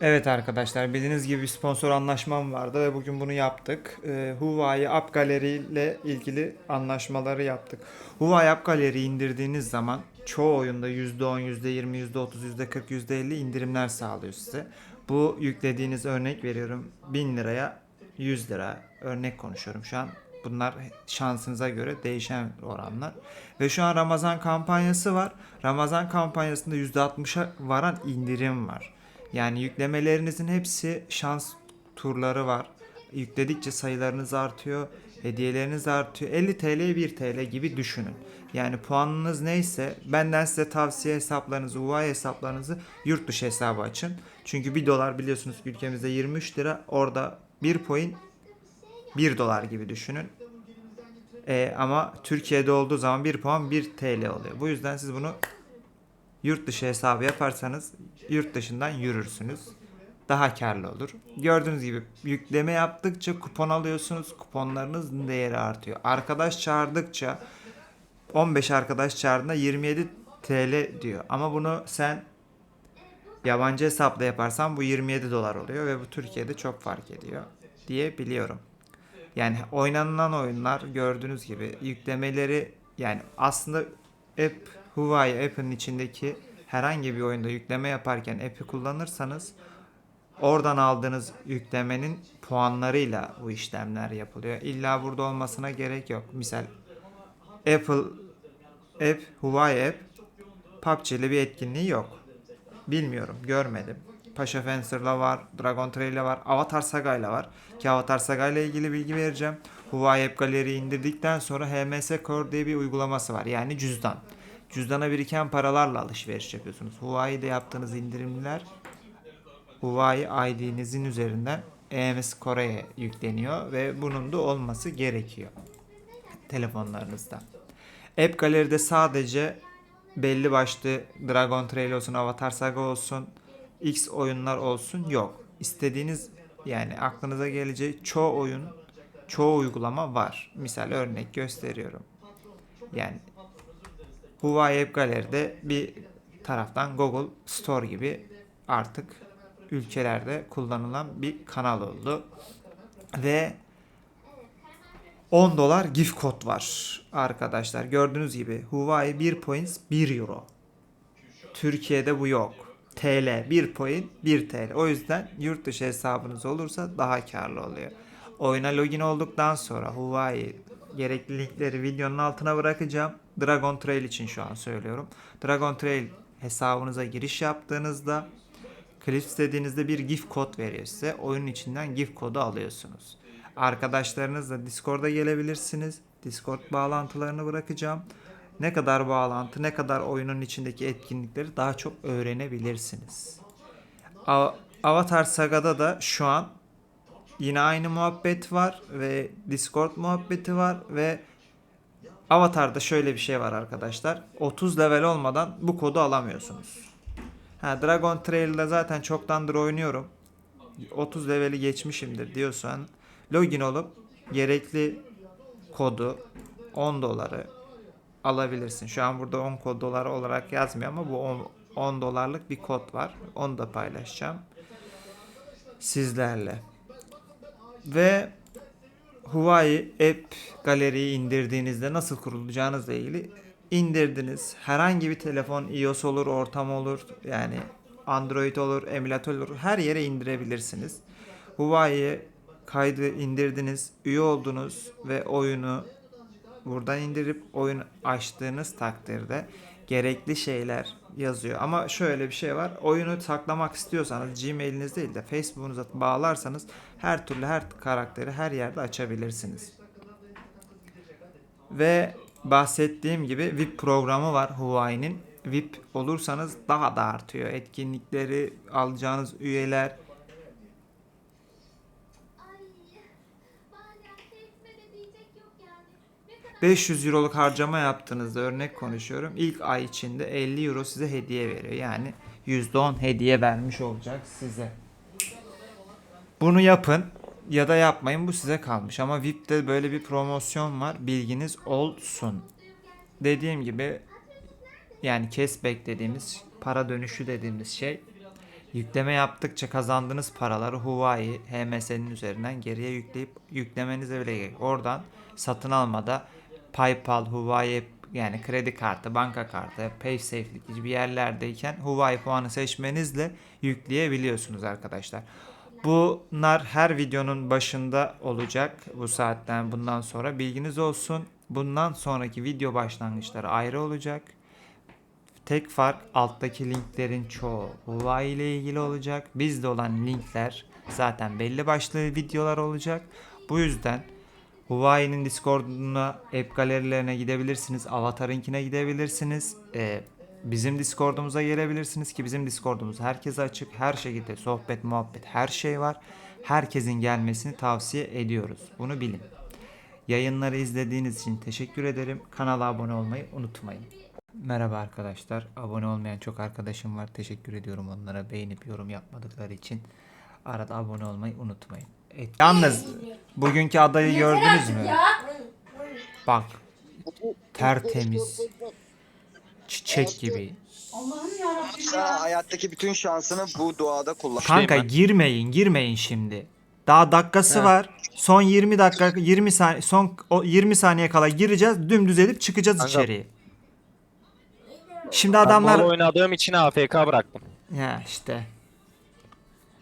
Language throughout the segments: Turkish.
Evet arkadaşlar bildiğiniz gibi bir sponsor anlaşmam vardı ve bugün bunu yaptık. Ee, Huawei App Gallery ile ilgili anlaşmaları yaptık. Huawei App Gallery indirdiğiniz zaman çoğu oyunda %10, %20, %30, %40, %50 indirimler sağlıyor size. Bu yüklediğiniz örnek veriyorum 1000 liraya 100 lira örnek konuşuyorum şu an. Bunlar şansınıza göre değişen oranlar. Ve şu an Ramazan kampanyası var. Ramazan kampanyasında %60'a varan indirim var. Yani yüklemelerinizin hepsi şans turları var. Yükledikçe sayılarınız artıyor, hediyeleriniz artıyor. 50 TL 1 TL gibi düşünün. Yani puanınız neyse benden size tavsiye hesaplarınızı, UAE hesaplarınızı yurt dışı hesabı açın. Çünkü 1 dolar biliyorsunuz ülkemizde 23 lira. Orada 1 point 1 dolar gibi düşünün. Ee, ama Türkiye'de olduğu zaman 1 puan 1 TL oluyor. Bu yüzden siz bunu yurt dışı hesabı yaparsanız yurt dışından yürürsünüz. Daha karlı olur. Gördüğünüz gibi yükleme yaptıkça kupon alıyorsunuz. Kuponlarınızın değeri artıyor. Arkadaş çağırdıkça 15 arkadaş çağırdığında 27 TL diyor. Ama bunu sen yabancı hesapla yaparsan bu 27 dolar oluyor ve bu Türkiye'de çok fark ediyor diye biliyorum. Yani oynanılan oyunlar gördüğünüz gibi yüklemeleri yani aslında app Huawei app'ın içindeki herhangi bir oyunda yükleme yaparken app'i kullanırsanız oradan aldığınız yüklemenin puanlarıyla bu işlemler yapılıyor. İlla burada olmasına gerek yok. Misal Apple app, Huawei app PUBG ile bir etkinliği yok. Bilmiyorum, görmedim. Paşa Fencer'la var, Dragon Trail'le var, Avatar Saga ile var. Ki Avatar Saga ile ilgili bilgi vereceğim. Huawei App Gallery'yi indirdikten sonra HMS Core diye bir uygulaması var. Yani cüzdan. Cüzdana biriken paralarla alışveriş yapıyorsunuz. Huawei'de yaptığınız indirimler Huawei ID'nizin üzerinden EMS Core'ye yükleniyor ve bunun da olması gerekiyor telefonlarınızda. App Gallery'de sadece belli başlı Dragon Trail olsun, Avatar Saga olsun, X oyunlar olsun yok. İstediğiniz yani aklınıza geleceği çoğu oyun, çoğu uygulama var. Misal örnek gösteriyorum. Yani Huawei App Gallery'de bir taraftan Google Store gibi artık ülkelerde kullanılan bir kanal oldu. Ve 10 dolar gift kod var arkadaşlar. Gördüğünüz gibi Huawei 1 points 1 euro. Türkiye'de bu yok. TL 1 point 1 TL. O yüzden yurt dışı hesabınız olursa daha karlı oluyor. Oyuna login olduktan sonra Huawei gerekli linkleri videonun altına bırakacağım. Dragon Trail için şu an söylüyorum. Dragon Trail hesabınıza giriş yaptığınızda Clips dediğinizde bir gift kod veriyor size. Oyunun içinden gift kodu alıyorsunuz. Arkadaşlarınızla Discord'a gelebilirsiniz. Discord bağlantılarını bırakacağım. Ne kadar bağlantı, ne kadar oyunun içindeki etkinlikleri daha çok öğrenebilirsiniz. Avatar Saga'da da şu an yine aynı muhabbet var ve Discord muhabbeti var ve Avatar'da şöyle bir şey var arkadaşlar. 30 level olmadan bu kodu alamıyorsunuz. Ha, Dragon Trail'de zaten çoktandır oynuyorum. 30 leveli geçmişimdir diyorsan login olup gerekli kodu 10 doları alabilirsin. Şu an burada 10 kod dolar olarak yazmıyor ama bu 10, 10 dolarlık bir kod var. Onu da paylaşacağım sizlerle. Ve Huawei App Gallery'yi indirdiğinizde nasıl kurulacağınızla ilgili indirdiniz. Herhangi bir telefon iOS olur, ortam olur. Yani Android olur, emülatör olur. Her yere indirebilirsiniz. Huawei'ye kaydı indirdiniz, üye oldunuz ve oyunu buradan indirip oyun açtığınız takdirde gerekli şeyler yazıyor. Ama şöyle bir şey var. Oyunu saklamak istiyorsanız Gmail'iniz değil de Facebook'unuza bağlarsanız her türlü her karakteri her yerde açabilirsiniz. Ve bahsettiğim gibi VIP programı var Huawei'nin. VIP olursanız daha da artıyor. Etkinlikleri, alacağınız üyeler, Ay, bazen keyfime de diyecek yok yani. Ne kadar 500 euroluk harcama yaptığınızda örnek konuşuyorum. İlk ay içinde 50 euro size hediye veriyor. Yani %10 hediye vermiş olacak size. Bunu yapın ya da yapmayın bu size kalmış. Ama VIP'te böyle bir promosyon var. Bilginiz olsun. dediğim gibi yani cashback dediğimiz para dönüşü dediğimiz şey yükleme yaptıkça kazandığınız paraları Huawei HMS'nin üzerinden geriye yükleyip yüklemenize bile gerek. Oradan satın almada PayPal, Huawei yani kredi kartı, banka kartı, PaySafe'lik gibi yerlerdeyken Huawei puanı seçmenizle yükleyebiliyorsunuz arkadaşlar. Bunlar her videonun başında olacak bu saatten bundan sonra bilginiz olsun. Bundan sonraki video başlangıçları ayrı olacak. Tek fark alttaki linklerin çoğu Huawei ile ilgili olacak. Bizde olan linkler zaten belli başlı videolar olacak. Bu yüzden Huawei'nin Discord'una, app galerilerine gidebilirsiniz. Avatar'ınkine gidebilirsiniz. Ee, bizim Discord'umuza gelebilirsiniz ki bizim Discord'umuz herkese açık. Her şekilde sohbet, muhabbet, her şey var. Herkesin gelmesini tavsiye ediyoruz. Bunu bilin. Yayınları izlediğiniz için teşekkür ederim. Kanala abone olmayı unutmayın. Merhaba arkadaşlar. Abone olmayan çok arkadaşım var. Teşekkür ediyorum onlara beğenip yorum yapmadıkları için. Arada abone olmayı unutmayın. Evet, yalnız bugünkü adayı gördünüz mü? Bak. Tertemiz. Çiçek gibi. Sen hayattaki bütün şansını bu doğada kullan. Kanka girmeyin, girmeyin şimdi. Daha dakikası var. Son 20 dakika 20 saniye son o 20 saniye kala gireceğiz. Dümdüz edip çıkacağız Kanka- içeriye. Şimdi Adamlar adamlar oynadığım için AFK bıraktım. Ya işte.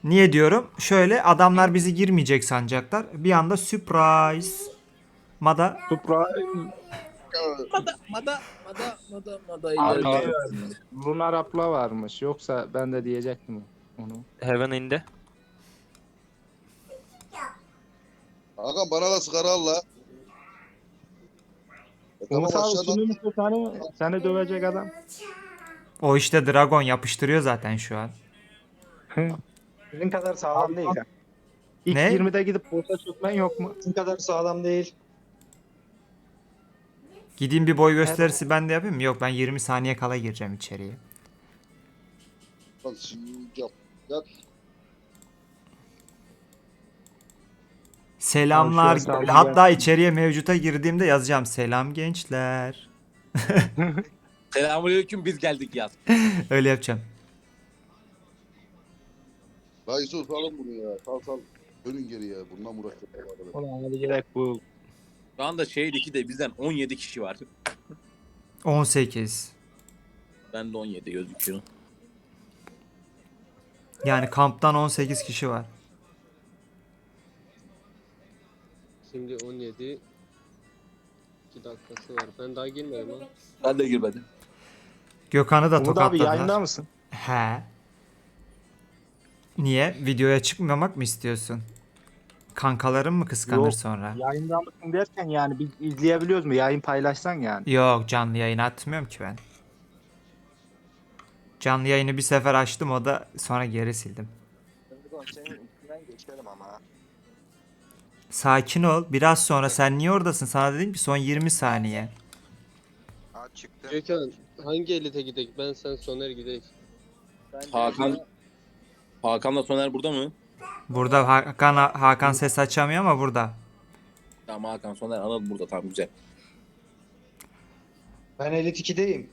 Niye diyorum? Şöyle adamlar bizi girmeyecek sanacaklar. Bir anda surprise. Mada Mada mada mada mada mada Abi. Lunar abla varmış. Yoksa ben de diyecektim onu. Heaven indi. Hakan bana da sigara al la. E tamam Umut abi aşağıdan. senin bir tane seni dövecek adam. o işte Dragon yapıştırıyor zaten şu an. Sizin kadar sağlam değil. ya. İlk Ne? 20'de gidip borsa çökmen yok mu? Sizin kadar sağlam değil. Gideyim bir boy gösterisi ben de yapayım mı? Yok ben 20 saniye kala gireceğim içeriye. Şimdi yap. Yap. Selamlar. An Hatta içeriye mevcuta girdiğimde yazacağım. Selam gençler. Selamünaleyküm biz geldik yaz. Öyle yapacağım. La Yusuf salın bunu ya. Sal sal. Dönün geri ya. Bundan mı uğraşacağız? Ulan hadi gerek bu. Şu anda şehirdeki de bizden 17 kişi var. 18. Ben de 17 gözüküyor. Yani kamptan 18 kişi var. Şimdi 17 2 dakikası var. Ben daha girmedim ha. Ben de girmedim. Gökhan'ı da Umut abi tokatladılar. yayında mısın? He. Niye? Videoya çıkmamak mı istiyorsun? Kankaların mı kıskanır Yok. sonra? Yayında mısın derken yani biz izleyebiliyoruz mu? Yayın paylaşsan yani. Yok canlı yayın atmıyorum ki ben. Canlı yayını bir sefer açtım o da sonra geri sildim. Sakin ol. Biraz sonra sen niye oradasın? Sana dedim ki son 20 saniye. Ha çıktı. Gökhan hangi elite gidek? Ben sen Soner de- Hakan Hakan'la Soner burada mı? Burada Hakan Hakan ses açamıyor ama burada. Tamam Hakan Soner Anıl burada tamam güzel. Ben Elit 2'deyim.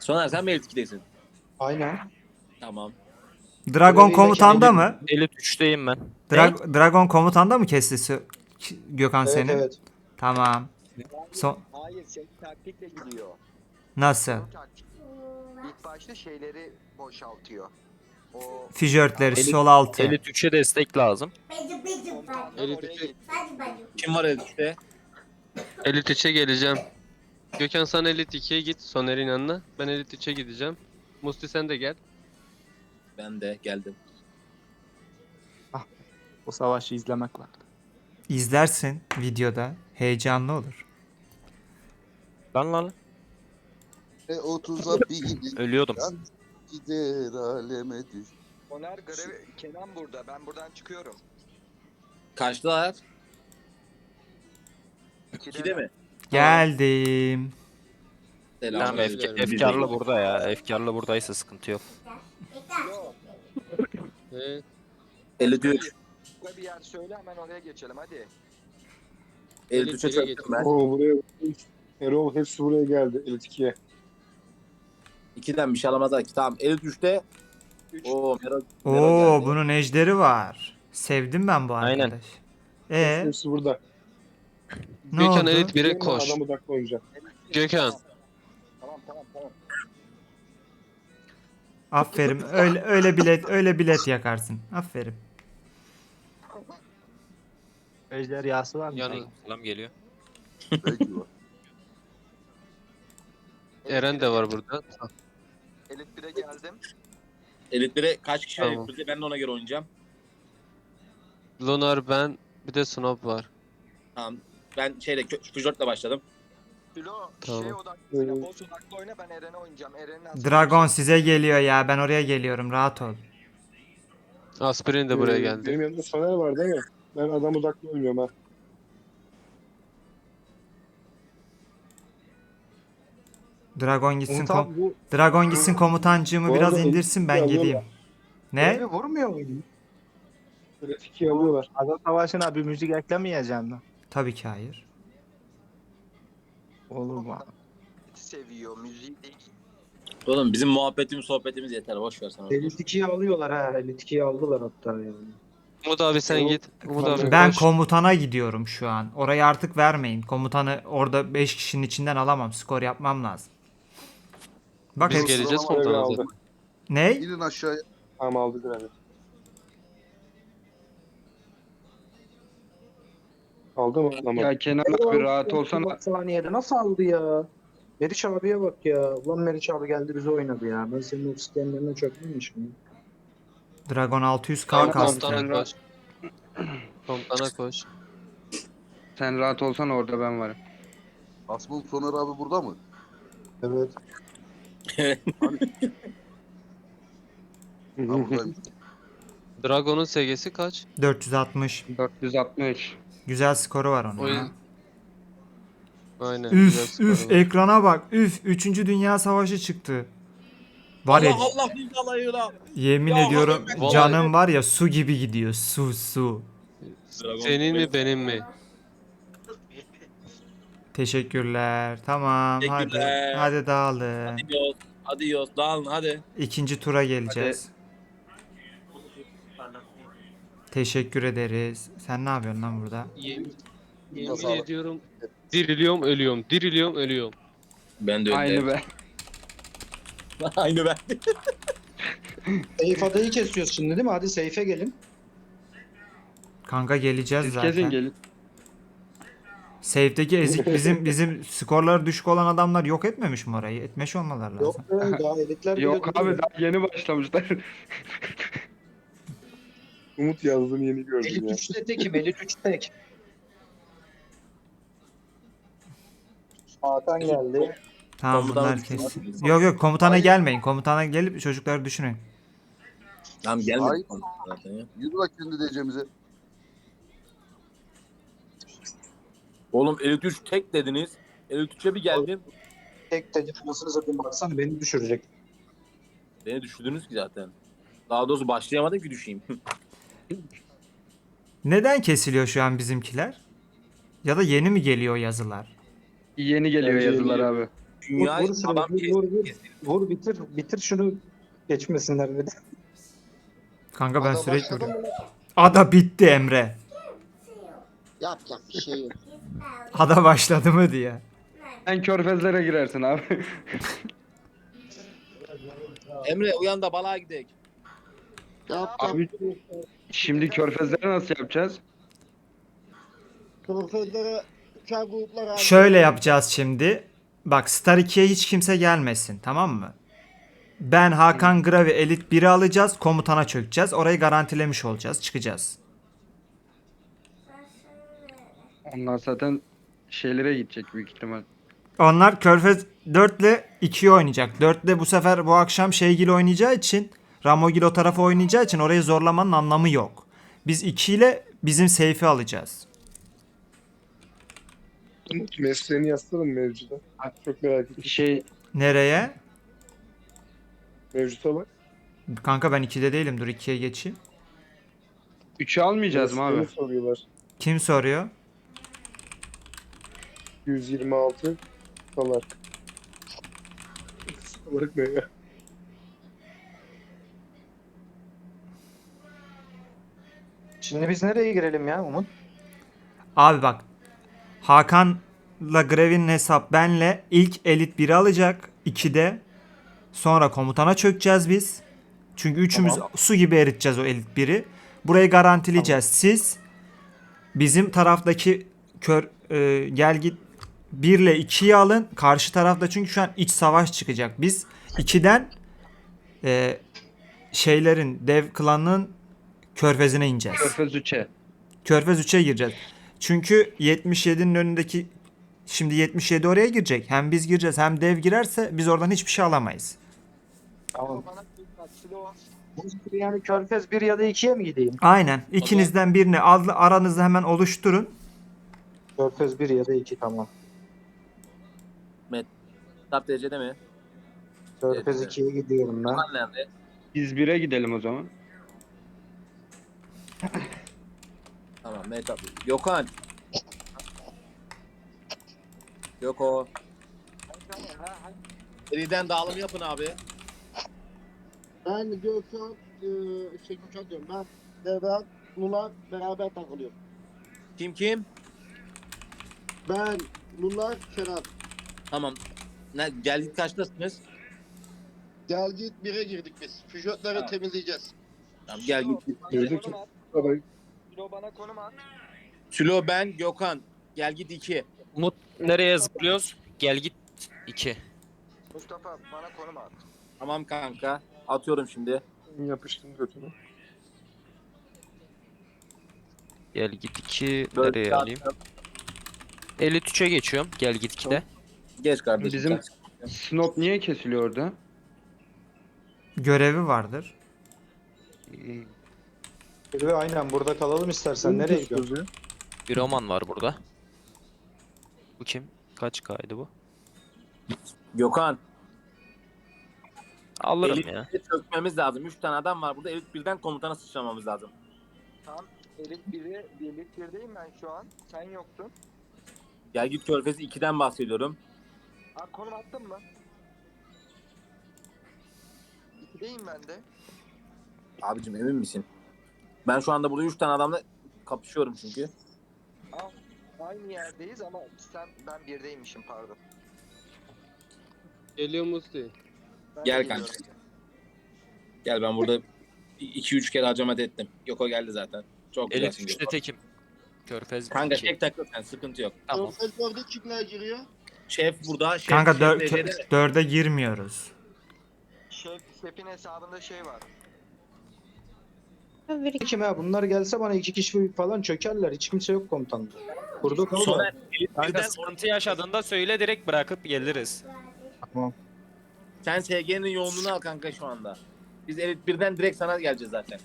Soner sen mi elit 2'desin? Aynen. Tamam. Dragon Böyle komutanda mı? Elit 3'teyim ben. Dra- Dragon komutanda mı kesti Gökhan Evet seni? evet. Tamam. Son Hayır senin taktikle gidiyor. nasıl? O taktik. İlk başta şeyleri boşaltıyor. Elit- sol altı. Elit 3'e destek lazım. Elit oraya üçü- gitti. Kim var elit 3'te? Elit 3'e geleceğim. Gökhan sen Elit 2'ye git Soner'in yanına. Ben Elit 3'e gideceğim. Musti sen de gel. Ben de geldim. O savaşı izlemek var. İzlersin videoda. Heyecanlı olur. Lan lan. E 30'a bir Ölüyordum. yan gider aleme düş. Oner görev Kenan burada. Ben buradan çıkıyorum. Kaçtılar? İkide mi? Geldim. Tamam efk efkarlı burada ya. Efkarlı buradaysa sıkıntı yok. Evet. 53. Başka bir yer söyle hemen oraya geçelim hadi. 53'e çöktüm ben. Oo buraya. Erol hepsi buraya geldi. 52'ye. 2'den bir şey alamazlar ki. Tamam Elit 3'te. Oo, Mero, Oo geldi. bunun ejderi var. Sevdim ben bu arkadaş. Aynen. E Hepsi burada. ne Gökhan oldu? elit biri koş. Adam uzakta oynayacak. Gökhan. Tamam tamam tamam. Aferin. Öyle öyle bilet öyle bilet yakarsın. Aferin. Ejder yağsı var mı? Yanı Selam geliyor. Eren de var burada. Elit 1'e geldim. Elit 1'e kaç kişi Tamam. var? Elit 1'e? Ben de ona göre oynayacağım. Lunar ben bir de Snob var. Tamam. Ben şeyle Füjort'la başladım. Filo Tamam. şey odaklı oyna. Boss odaklı oyna ben Eren'e oynayacağım. Eren'in aslında- Dragon size geliyor ya. Ben oraya geliyorum. Rahat ol. Aspirin de buraya Ee, geldi. Benim yanımda Soner var değil mi? Ben adam odaklı oynuyorum ha. Dragon gitsin Umut kom bu Dragon gitsin komutancığımı Bu biraz indirsin ben geleyim. Ne? Evi vurmuyor muydu? 2'yi alıyorlar. Ada Savaşı'na bir müzik eklemeyeceğim mi? Tabii ki hayır. Olur mu? seviyor müziği değil. Oğlum bizim muhabbetimiz sohbetimiz yeter. Boş ver sana. Elit 2'yi alıyorlar ha. Elit 2'yi aldılar hatta yani. Umut abi sen git. Umut abi Ben koş. komutana gidiyorum şu an. Orayı artık vermeyin. Komutanı orada 5 kişinin içinden alamam. Skor yapmam lazım. Bak Biz geleceğiz Sıralama Görevi komutanımıza. aldı. Ne? İnin aşağıya. Tamam aldı görevi. Aldı mı? Alamadı. Ya Kenan abi rahat olsana. Bak saniyede nasıl aldı ya? Meriç abiye bak ya. Ulan Meriç abi geldi bize oynadı ya. Ben senin o sistemlerine çökmemişim. Dragon 600k Tamam, kastı. komutana koş. Komutana koş. Sen rahat olsana orada ben varım. Asmın Soner abi burada mı? Evet. Buradayım. Dragon'un SG'si kaç? 460. 460. Güzel skoru var onun. Oyun. ya. Aynen. güzel Üf üf var. ekrana bak. Üf 3. Dünya Savaşı çıktı. Var ya Allah Allah alayına. yemin Ya, ediyorum vallahi- canım var ya su gibi gidiyor. Su su. Senin mi benim mi? Teşekkürler. Tamam Teşekkürler. hadi. Hadi dağılın. Adios. Adios. Dağılın hadi. İkinci tura geleceğiz. Teşekkür ederiz. Sen ne yapıyorsun lan burada? Yemin, yemin abi? ediyorum. Diriliyorum ölüyorum. Diriliyorum ölüyorum. Ben de. Aynı be. Aynı ben. Seyf adayı kesiyoruz şimdi değil mi? Hadi Seyfe gelin. Kanka geleceğiz Siz zaten. kesin gelin. Safe'deki ezik bizim bizim skorları düşük olan adamlar yok etmemiş mi orayı? Etmiş olmaları lazım. Yok be, daha elitler bile Yok duruyor. abi daha yeni başlamışlar. Umut yazdığını yeni gördüm Elit ya. 3'te tekim. Elit 3 tek. Hakan geldi. Tamam Komutan bunlar düşün. kesin. Yok yok komutana gelmeyin. Komutana gelip çocukları düşünün. Tamam Ay. gelmedi. Zaten ya. Yürü bak kendi diyeceğimize. Oğlum Elit 3 tek dediniz. Elit 3'e bir geldim. Tek tek nasıl satayım baksana beni düşürecek. Beni düşürdünüz ki zaten. Daha doğrusu başlayamadım ki düşeyim. Neden kesiliyor şu an bizimkiler? Ya da yeni mi geliyor yazılar? Yeni geliyor Bence yazılar yeni abi. Dünya Vur, vur şunu, adam vur, kes- vur, vur. Vur bitir, bitir şunu geçmesinler bir de. Kanka ben Ada sürekli başladı vuruyorum. mı? Ada bitti Emre. Yapacak bir şey yok. Ada başladı mı diye. Sen körfezlere girersin abi. Emre uyan da balığa gidelim. Yap yap. abi şimdi körfezlere nasıl yapacağız? Kırkızlara, uçak gruplara. Şöyle yapacağız şimdi. Bak Star 2'ye hiç kimse gelmesin tamam mı? Ben Hakan Gravi Elit 1'i alacağız. Komutana çökeceğiz. Orayı garantilemiş olacağız. Çıkacağız. Onlar zaten şeylere gidecek büyük ihtimal. Onlar Körfez 4 ile 2'yi oynayacak. 4 ile bu sefer bu akşam Şeygil oynayacağı için Ramogil o tarafa oynayacağı için orayı zorlamanın anlamı yok. Biz 2 ile bizim seyfi alacağız. Mesleğini yazsana mevcuda. Çok merak ettim. Şey Nereye? Mevcuta bak. Kanka ben 2'de değilim. Dur 2'ye geçeyim. 3'ü almayacağız mı abi? Mesleğini soruyorlar. Kim soruyor? 126. Salak. Salak ne ya? Şimdi biz nereye girelim ya Umut? Abi bak. Hakan'la Grevin'in hesap benle ilk elit 1'i alacak. 2'de. Sonra komutana çökeceğiz biz. Çünkü üçümüz su gibi eriteceğiz o elit 1'i. Burayı garantileyeceğiz. Siz bizim taraftaki kör e, gel git 1 ile 2'yi alın. Karşı tarafta çünkü şu an iç savaş çıkacak. Biz 2'den e, şeylerin dev klanının körfezine ineceğiz. Körfez 3'e. Körfez 3'e gireceğiz. Çünkü 77'nin önündeki şimdi 77 oraya girecek. Hem biz gireceğiz hem dev girerse biz oradan hiçbir şey alamayız. Tamam. Yani Körfez 1 ya da 2'ye mi gideyim? Aynen. İkinizden birini al, aranızda hemen oluşturun. Körfez 1 ya da 2 tamam. Tap derecede mi? Körfez Evet. 2'ye gidiyorum ben. Nerede? Biz 1'e gidelim o zaman. Tamam Mehtap. Gökhan. Göko. Seriden dağılım yapın abi. Ben Gökhan, e, şey Gökhan diyorum ben. Devran, Lula beraber takılıyorum. Kim kim? Ben, Lula, Kenan. Tamam. Ne, geldik kaçtasınız? Gel git bire girdik biz. Füjotları Tamam. temizleyeceğiz. Tamam gel git. Gördük. Sülo ben Gökhan. Gel git 2. Umut nereye zıplıyoruz? Gel git 2. Mustafa bana konum at. Tamam kanka. Atıyorum şimdi. Yapıştım götünü. Gel git 2. Böyle Nereye alayım? Elit 3'e geçiyorum. Gel git 2'de. Geç kardeşim. Bizim- sen. Snop niye kesiliyor orada? Görevi vardır. Ve aynen burada kalalım istersen. Nereye gidiyoruz? Bir roman var burada. Bu kim? Kaç kaydı bu? Gökhan. Alırım Elit ya. çökmemiz lazım. 3 tane adam var burada. Elit birden komutana sıçramamız lazım. Tam elit 1'i, elit 1'deyim ben şu an. Sen yoktun. Gel git Körfezi 2'den bahsediyorum. Abi konum attın mı? 2'deyim ben de. Abicim emin misin? Ben şu anda burada 3 tane adamla kapışıyorum çünkü. Aynı yerdeyiz ama sen ben 1'deymişim pardon. Geliyor Musti. Ben Gel de kanka. geliyorum. Gel ben burada 2-3 kere harcamat ettim. Yok o geldi zaten. Çok Elit güzelsin 3'te Gökhan. tekim. Körfez Kanka 2. tek takıl sen sıkıntı yok. Tamam. Körfez 4'e kimler giriyor? Şef burada. Şef, Kanka şef dör- kö- dörde girmiyoruz. Şef, şefin hesabında şey var. Kim ya? Bunlar gelse bana iki kişi falan çökerler. Hiç kimse yok komutanda. Burada kalma. Soner Kanka birden sıkıntı yaşadığında söyle direkt bırakıp geliriz. sen SG'nin yoğunluğunu al kanka şu anda. Biz Elit birden direkt sana geleceğiz zaten.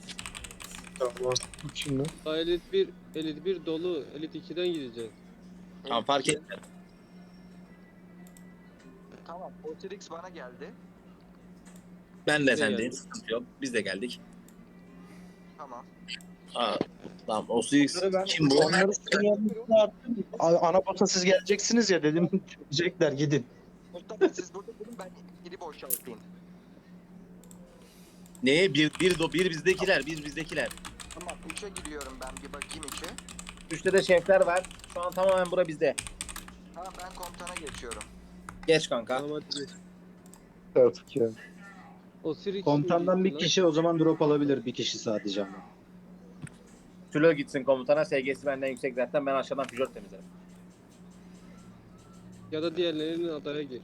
Tamam. Şimdi. Daha elit 1, elit 1 dolu. Elit 2'den gideceğiz. Tamam fark etmez. Tamam. Otrix bana geldi. Ben de geldin? Sıkıntı yok. Biz de geldik. Tamam. Aa, tamam. O kim bu? Ana pota siz geleceksiniz ya dedim. Çökecekler gidin. Mustafa siz burada durun ben gidip boşaltayım. Neye? Bir, bir, do, bir bizdekiler. Bir bizdekiler. Tamam 3'e gidiyorum ben bir bakayım 3'e. Üçte de şefler var. Şu an tamamen bura bizde. Tamam ben komutana geçiyorum. Geç kanka. Tamam hadi. Artık ya. Osiris Komutandan bir kişi o zaman drop alabilir. Bir kişi sadece ama. Sülo gitsin komutana. SG'si benden yüksek zaten. Ben aşağıdan füjör temizlerim. Ya da diğerlerinin adaya gir.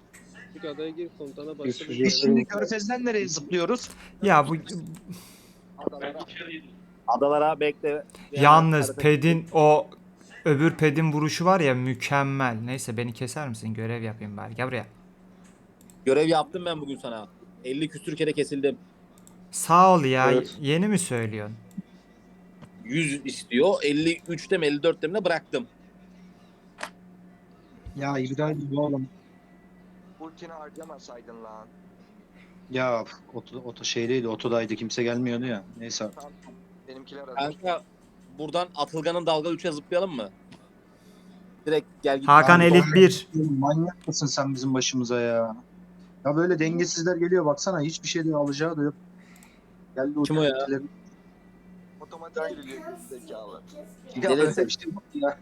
Çünkü adaya gir komutana başla. Biz bir Biz şey- şimdi Körfez'den nereye zıplıyoruz? Ya bu Adalara bekle. yalnız pedin o öbür pedin vuruşu var ya mükemmel. Neyse beni keser misin? Görev yapayım bari. Gel buraya. Görev yaptım ben bugün sana. 50 küsür kere kesildim. Sağ ol ya. Evet. Yeni mi söylüyorsun? 100 istiyor. 53'te mi 54'te mi ne bıraktım. Ya İbrahim oğlum. Ultini harcamasaydın lan. Ya oto, oto şeydeydi, otodaydı kimse gelmiyordu ya. Neyse. Tamam. Benimkiler hazır. Kanka buradan Atılgan'ın dalga 3'e zıplayalım mı? Direkt gel git. Hakan Abi, Elit bak- 1. Manyak mısın sen bizim başımıza ya? Ya böyle dengesizler geliyor baksana hiçbir şey de alacağı da yok. Geldi Kim o ya? Otomatik giriliyor zekalı. Bir şey yok ya.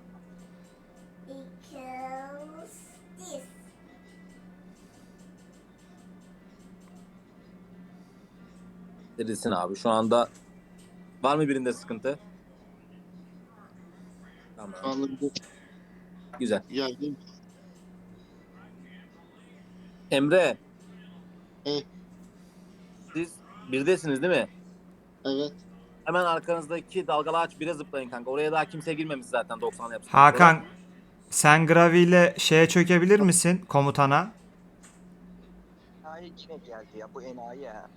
Dirilsin abi. Şu anda var mı birinde sıkıntı? Tamam. Anladım. Güzel. Geldim. Emre. Evet. Siz birdesiniz değil mi? Evet. Hemen arkanızdaki dalgalı ağaç bire zıplayın kanka. Oraya daha kimse girmemiş zaten 90 yapsın. Hakan sen Gravi ile şeye çökebilir misin komutana? Enayi kime geldi ya bu enayi ya.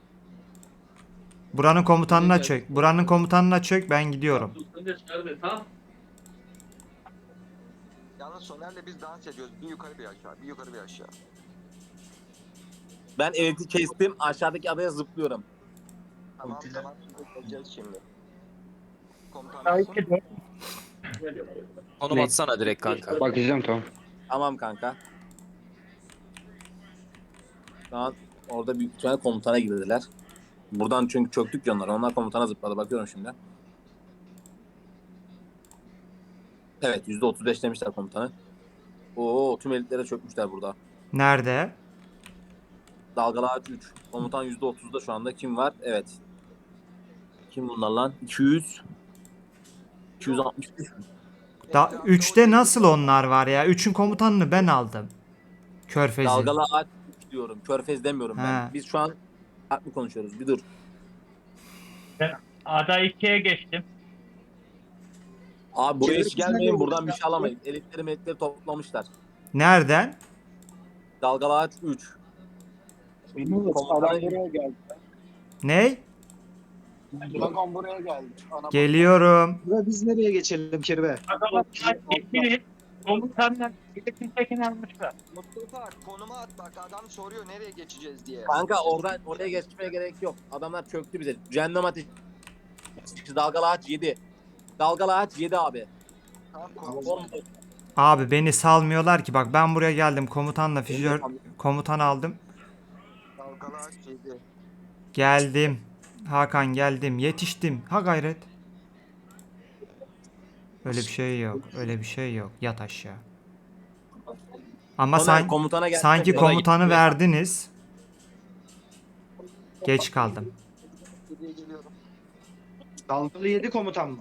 Buranın komutanına çök. Buranın komutanına çök ben gidiyorum. Yalnız Soner'le biz dans ediyoruz. Bir yukarı bir aşağı. Bir yukarı bir aşağı. Ben eliti kestim. Aşağıdaki adaya zıplıyorum. Tamam Ultiler. tamam. Şimdi geleceğiz şimdi. Komutan Ay, nasıl? Konum Ne? atsana direkt kanka. Bakacağım tamam. Tamam kanka. Şu an orada büyük ihtimalle komutana girdiler. Buradan çünkü çöktük ya onlar. Onlar komutana zıpladı. Bakıyorum şimdi. Evet %35 demişler komutanı. Oo tüm elitlere çökmüşler burada. Nerede? Dalgalı ağaç 3. Komutan %30'da şu anda. Kim var? Evet. Kim bunlar lan? 200. 265. Da 3'te nasıl onlar var ya? 3'ün komutanını ben aldım. Körfezi. Dalgalı ağaç 3 diyorum. Körfez demiyorum ben. Ha. Biz şu an farklı konuşuyoruz. Bir dur. Ada 2'ye geçtim. Abi buraya hiç gelmeyin. Buradan bir bir şey alamayız. Elitleri melitleri toplamışlar. Nereden? Dalgalı ağaç 3. Komutanı geldi. Ney? Dragon buraya geldi. Ana Geliyorum. Ve biz nereye geçelim Kirve? Adamlar ikili komutanla iletim tekin almışlar. Mustafa konuma at bak adam soruyor nereye geçeceğiz diye. Kanka oradan oraya geçmeye gerek yok. Adamlar çöktü bize. Cehennem ateşi. Dalgalı ağaç 7. Dalgalı ağaç 7 abi. Tamam Abi beni salmıyorlar ki. Bak ben buraya geldim. Komutanla füzör komutan aldım. Dalgalı ağaç yedi. Geldim. Hakan geldim. Yetiştim. Ha gayret. Öyle bir şey yok. Öyle bir şey yok. Yat aşağı. Ama san- komutana gel. sanki komutanı verdiniz. Geç kaldım. Dalgalı 7 komutan mı?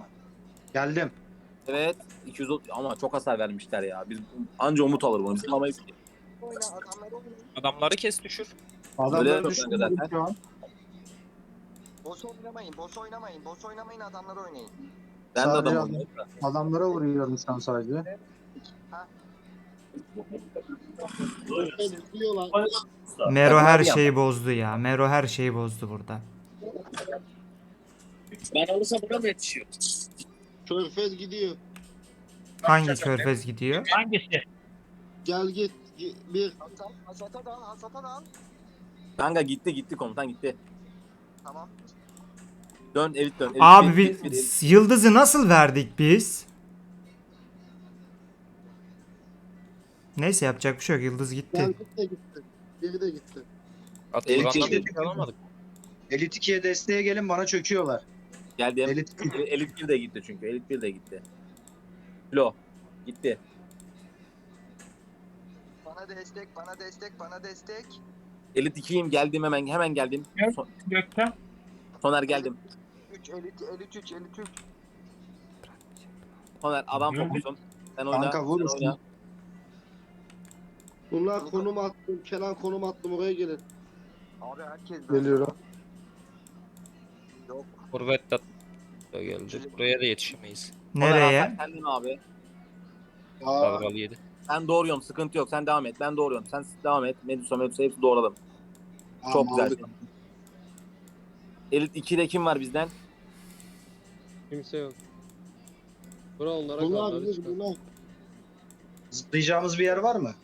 Geldim. Evet. 230 ama çok hasar vermişler ya. Biz anca umut alır bunu. Biz alamayız ki. Adamları kes düşür. Adamlar Öyle yok düştü kanka zaten. şu an. Boss oynamayın, boss oynamayın, boss oynamayın adamlar oynayın. Ben de Sadece adam da. Adamlara vuruyorum şu an sadece. Mero her şeyi bozdu ya. Mero her şeyi bozdu burada. Ben olursa buna mı yetişiyor? Körfez gidiyor. Hangi körfez gidiyor? Hangisi? Gel git. Gi- Bir. Hasan, Hasat'a da al, Hasat'a da al. Kanka gitti gitti komutan gitti. Tamam. Dön elit dön. Elit, Abi elit, bir elit, yıldızı nasıl verdik biz? Neyse yapacak bir şey yok. Yıldız Gel gitti. git de gitti. Biri de gitti. Atılgan'dan Elit- bir alamadık. Elit 2'ye desteğe gelin bana çöküyorlar. Geldim. Elit Elit 1 de gitti çünkü. Elit 1 de gitti. Flo. Gitti. Bana destek, bana destek, bana destek. Elit 2'yim geldim hemen hemen geldim. Son- Gökten. Soner geldim. 3, elit, elit 3, elit 3. Soner adam Hı. fokusun. Sen oyna. Kanka vur sen oyna. Bunlar konum attım. Kenan konum attım oraya gelin. Abi herkes geliyorum. Yok. Korvette da geldi. Buraya da yetişemeyiz. Nereye? Sen mi abi? Aa, Dalgalı yedi. Ben doğruyorum. Sıkıntı yok. Sen devam et. Ben doğruyorum. Sen devam et. Medusa Medusa hepsi doğradım. Çok aman güzel. abi. Elit 2'de kim var bizden? Kimse yok. Bura onlara Bunlar kaldı. bilir bunlar. Zıplayacağımız bir yer var mı?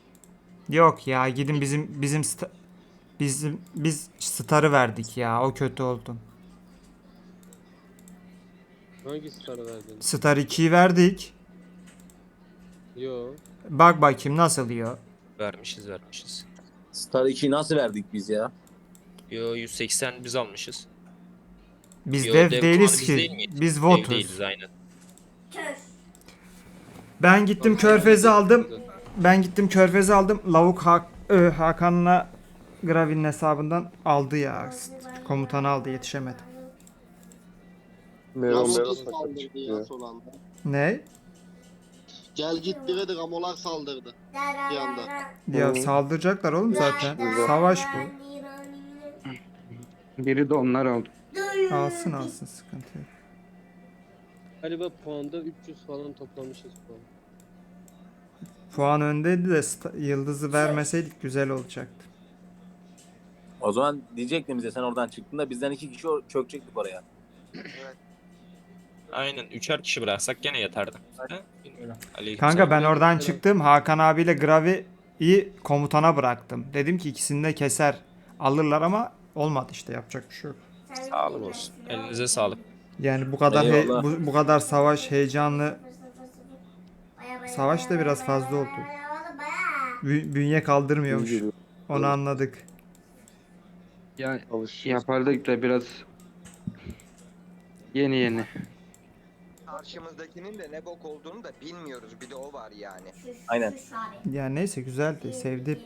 Yok ya gidin bizim bizim sta- bizim biz starı verdik ya. O kötü oldu. Hangi starı verdin? Star 2'yi verdik. Yo. Bak bakayım nasıl yiyor. Vermişiz vermişiz. Star 2'yi nasıl verdik biz ya? Yo 180 biz almışız. Biz Yo, dev dev değiliz ki. değil miyiz? Biz Dev votuz. değiliz aynen. Ben gittim körfezi aldım. Ben gittim körfezi aldım. Lavuk Hak, ö, Hakan'la Gravin'in hesabından aldı ya. Komutanı aldı yetişemedi. Meron Meron saldırdı sakat ya çıktı son anda? Ne? Gel git dire de gamolar saldırdı. Bir anda. Ya saldıracaklar oğlum zaten. Savaş bu. Biri de onlar aldı. Alsın alsın sıkıntı yok. Galiba puanda 300 falan toplamışız puan. Puan öndeydi de sta- yıldızı vermeseydik güzel olacaktı. O zaman diyecektim bize sen oradan çıktığında bizden iki kişi o- çökecektik oraya. Aynen üçer kişi bıraksak gene yeterdi. Aleyküm Kanka ben oradan çıktım. Hakan abiyle Gravi'yi komutana bıraktım. Dedim ki ikisini de keser. Alırlar ama olmadı işte yapacak bir şey yok. Sağlık olsun. Elinize sağlık. Yani bu kadar he- Eyvallah. bu, bu kadar savaş heyecanlı Savaş da biraz fazla oldu. bü- bünye kaldırmıyormuş. Onu anladık. Ya Alış. yapardık da biraz yeni yeni. Karşımızdakinin de ne bok olduğunu da bilmiyoruz. Bir de o var yani. Aynen. Ya neyse güzeldi. Sevdim.